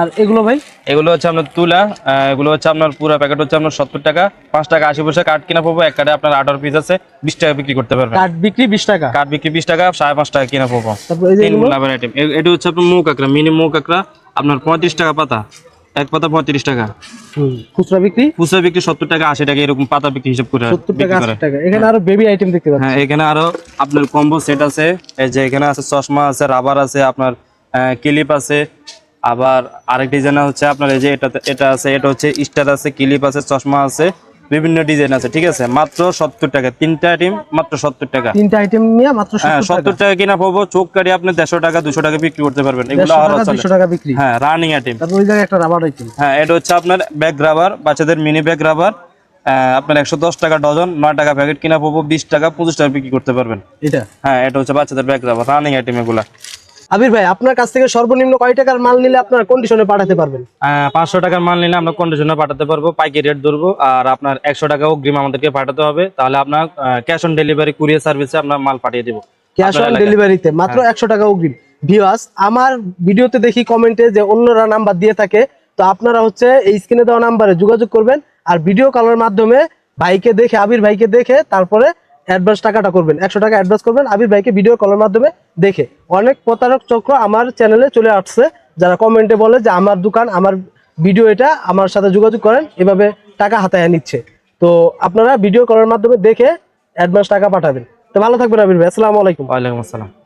আর এগুলো ভাই? এগুলো হচ্ছে আপনার তুলা এগুলো হচ্ছে আপনার পুরো প্যাকেট হচ্ছে আপনার সত্তর টাকা। পাঁচ টাকা আশি পয়সা কাঠ কিনা পাবো এক কাঠে আপনার আঠারো পিস আছে বিশ টাকা বিক্রি করতে পারবেন। কাঠ বিক্রি বিশ টাকা? কাঠ বিক্রি বিশ টাকা সাড়ে পাঁচ টাকা কিনা পাবো। আইটেম এটা হচ্ছে আপনার মৌ কাঁকড়া মিনি মৌ কাঁকড়া আপনার পঁয়ত্রিশ টাকা পাতা। এক পাতা পঁয়ত্রিশ টাকা। খুচরা বিক্রি? খুচরা বিক্রি সত্তর টাকা আশি টাকা এরকম পাতা বিক্রি হিসাব করে সত্তর টাকা আশি টাকা। এখানে আরও বেবি আইটেম দেখতে পাচ্ছি। হ্যাঁ এখানে আরও আপনার কম্বো সেট আছে। এই যে এখানে আছে চশমা আছে রাবার আছে আপনার ক্লিপ আছে আবার আরেক ডিজাইন হচ্ছে আপনার এই যে এটা এটা আছে এটা হচ্ছে স্টার আছে ক্লিপ আছে চশমা আছে বিভিন্ন ডিজাইন আছে ঠিক আছে? মাত্র সত্তর টাকা। তিনটা আইটেম মাত্র সত্তর টাকা। তিনটা আইটেম নিয়ে মাত্র হ্যাঁ সত্তর টাকা কিনা পাবো চোখ কাটি আপনি দেড়শো টাকা দুশো টাকা বিক্রি করতে পারবেন। এগুলো টাকা বিক্রি। হ্যাঁ রানিং আইটেম ওই জায়গায় একটা রাবার আইটেম হ্যাঁ এটা হচ্ছে আপনার ব্যাগ রাবার বাচ্চাদের মিনি ব্যাগ রাবার আপনার একশো দশ টাকা ডজন নয় টাকা প্যাকেট কিনা পাবো বিশ টাকা পঁচিশ টাকা বিক্রি করতে পারবেন। এটা? হ্যাঁ এটা হচ্ছে বাচ্চাদের ব্যাগ রাবার রানিং আইটেম এগুলা। আবির ভাই আপনার কাছ থেকে সর্বনিম্ন কয় টাকার মাল নিলে আপনার কন্ডিশনে পাঠাতে পারবেন? পাঁচশো টাকার মাল নিলে আমরা কন্ডিশনে পাঠাতে পারব পাইকারি রেট ধরবো আর আপনার একশো টাকা অগ্রিম আমাদেরকে পাঠাতে হবে। তাহলে আপনার ক্যাশ অন ডেলিভারি কুরিয়ার সার্ভিসে আমরা মাল পাঠিয়ে দেবো। ক্যাশ অন ডেলিভারিতে মাত্র একশো টাকা অগ্রিম। ভিওয়াস আমার ভিডিওতে দেখি কমেন্টে যে অন্যরা নাম্বার দিয়ে থাকে তো আপনারা হচ্ছে এই স্ক্রিনে দেওয়া নাম্বারে যোগাযোগ করবেন আর ভিডিও কলের মাধ্যমে ভাইকে দেখে আবির ভাইকে দেখে তারপরে অ্যাডভান্স টাকাটা করবেন। একশো টাকা অ্যাডভান্স করবেন। আবির ভাইকে ভিডিও কলের মাধ্যমে দেখে। অনেক প্রতারক চক্র আমার চ্যানেলে চলে আসছে। যারা কমেন্টে বলে যে, আমার দোকান, আমার ভিডিও এটা, আমার সাথে যোগাযোগ করেন। এভাবে টাকা হাতায় নিচ্ছে। তো আপনারা ভিডিও কলের মাধ্যমে দেখে অ্যাডভান্স টাকা পাঠাবেন। তো ভালো থাকবেন আবির ভাই। আসসালামু আলাইকুম। ওয়ালাইকুম আসসালাম।